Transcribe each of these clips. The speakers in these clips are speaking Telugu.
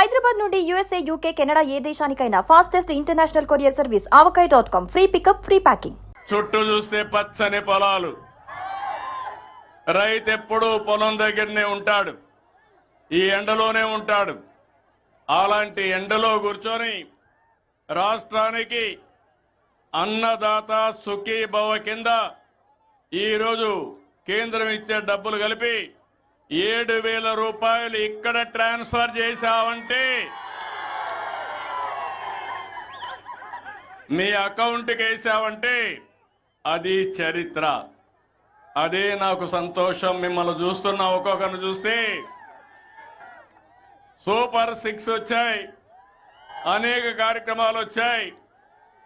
హైదరాబాద్ నుండి యూఎస్ఏ యూకే కెనడా ఏ దేశానికైనా fastest international courier service Avakaya dot com free pickup free packing చుట్టూ చూస్తే పచ్చని పొలాలు. రైతు ఎప్పుడూ పొలం దగ్గరనే ఉంటాడు. ఈ ఎండలోనే ఉంటాడు. అలాంటి ఎండలో కూర్చొని రాష్ట్రానికి అన్నదాత సుఖీభవ కింద ఈరోజు కేంద్రం ఇచ్చే డబ్బులు కలిపి ఏడు వేల రూపాయలు ఇక్కడ ట్రాన్స్ఫర్ చేశావంటే మీ అకౌంట్కి వేసావంటే అది చరిత్ర. అదే నాకు సంతోషం. మిమ్మల్ని చూస్తున్నా ఒక్కొక్కరిని చూస్తే సూపర్ సిక్స్ వచ్చాయి. అనేక కార్యక్రమాలు వచ్చాయి.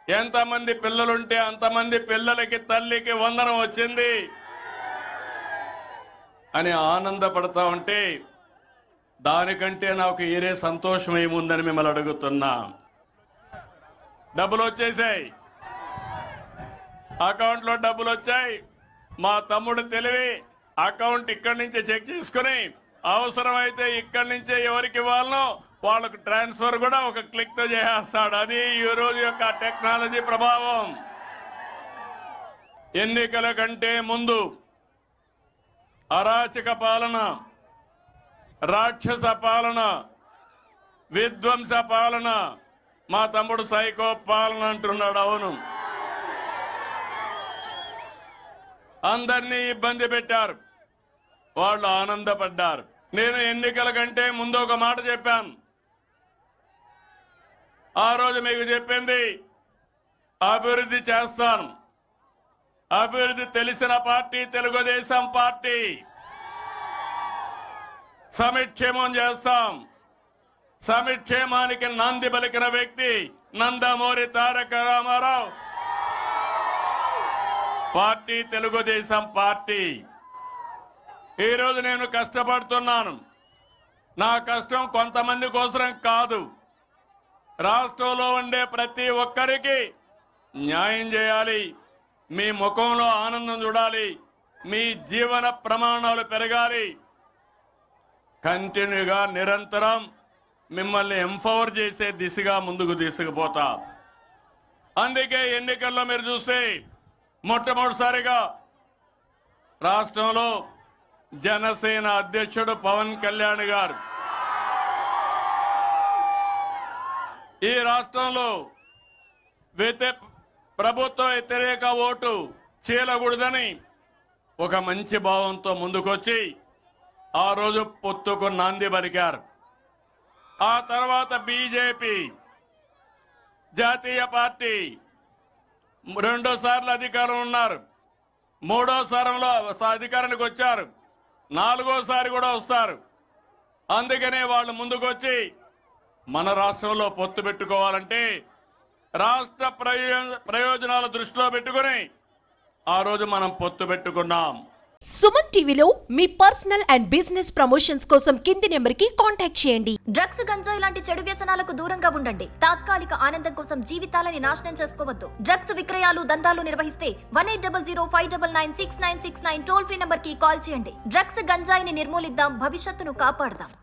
ఎంతమంది పిల్లలుంటే అంతమంది పిల్లలకి తల్లికి వందనం వచ్చింది. అని ఆనందపడతా ఉంటే దానికంటే నాకు ఏరే సంతోషం ఏముందని మిమ్మల్ని అడుగుతున్నా. డబ్బులు వచ్చేసాయి. అకౌంట్లో డబ్బులు వచ్చాయి. మా తమ్ముడు తెలివి అకౌంట్ ఇక్కడి నుంచే చెక్ చేసుకుని అవసరమైతే ఇక్కడి నుంచే ఎవరికి ఇవ్వాలనో వాళ్ళకు ట్రాన్స్ఫర్ కూడా ఒక క్లిక్తో చేసేస్తాడు. అది ఈ రోజు యొక్క టెక్నాలజీ ప్రభావం. ఎన్నికల కంటే ముందు అరాచక పాలన రాక్షస పాలన విధ్వంస పాలన మా తమ్ముడు సైకో పాలన అంటున్నాడు అవును. అందరినీ ఇబ్బంది పెట్టారు. వాళ్ళు ఆనందపడ్డారు. నేను ఎన్నికల కంటే ముందు ఒక మాట చెప్పాను. ఆ రోజు మీకు చెప్పింది అభివృద్ధి చేస్తాను. అభివృద్ధి తెలిసిన పార్టీ తెలుగుదేశం పార్టీ. సమిక్షేమం చేస్తాం. సమిక్షేమానికి నంది పలికిన వ్యక్తి Nandamuri Taraka Ramarao. Party Telugu Desam party. ఈరోజు నేను కష్టపడుతున్నాను. నా కష్టం కొంతమంది కోసరం కాదు. రాష్ట్రంలో ఉండే ప్రతి ఒక్కరికి న్యాయం చేయాలి. మీ ముఖంలో ఆనందం చూడాలి. మీ జీవన ప్రమాణాలు పెరగాలి. కంటిన్యూగా నిరంతరం మిమ్మల్ని ఎంపవర్ చేసే దిశగా ముందుకు తీసుకుపోతా. అందుకే ఎన్నికల్లో మీరు చూస్తే మొట్టమొదటిసారిగా రాష్ట్రంలో జనసేన అధ్యక్షుడు పవన్ కళ్యాణ్ గారు. ఈ రాష్ట్రంలో వ్యతి ప్రభుత్వ వ్యతిరేక ఓటు చీలకూడదని ఒక మంచి భావంతో ముందుకొచ్చి ఆ రోజు పొత్తుకు నాంది పలికారు. ఆ తర్వాత బీజేపీ జాతీయ పార్టీ రెండోసార్లు అధికారం ఉన్నారు. మూడో సారంలో అధికారానికి వచ్చారు. నాలుగోసారి కూడా వస్తారు. అందుకనే వాళ్ళు ముందుకొచ్చి మన రాష్ట్రంలో పొత్తు పెట్టుకోవాలంటే రాష్ట్ర ప్రయో- ప్రయోజనాల దృష్టిలో పెట్టుకుని ఆ రోజు మనం పొత్తు పెట్టుకున్నాం. సుమన్ టీవీలో మీ పర్సనల్ అండ్ బిజినెస్ ప్రమోషన్స్ కోసం కింది నెంబర్కి కాంటాక్ట్ చేయండి. డ్రగ్స్ గంజాయి లాంటి చెడు వ్యసనాలకు దూరంగా ఉండండి. తాత్కాలిక ఆనందం కోసం జీవితాలని నాశనం చేసుకోవద్దు. డ్రగ్స్ విక్రయాలు దందాలు నిర్వహిస్తే one eight double zero five double nine six nine six nine toll free నంబర్కి కాల్ చేయండి. డ్రగ్స్ గంజాయిని నిర్మూలిద్దాం భవిష్యత్తును కాపాడదాం.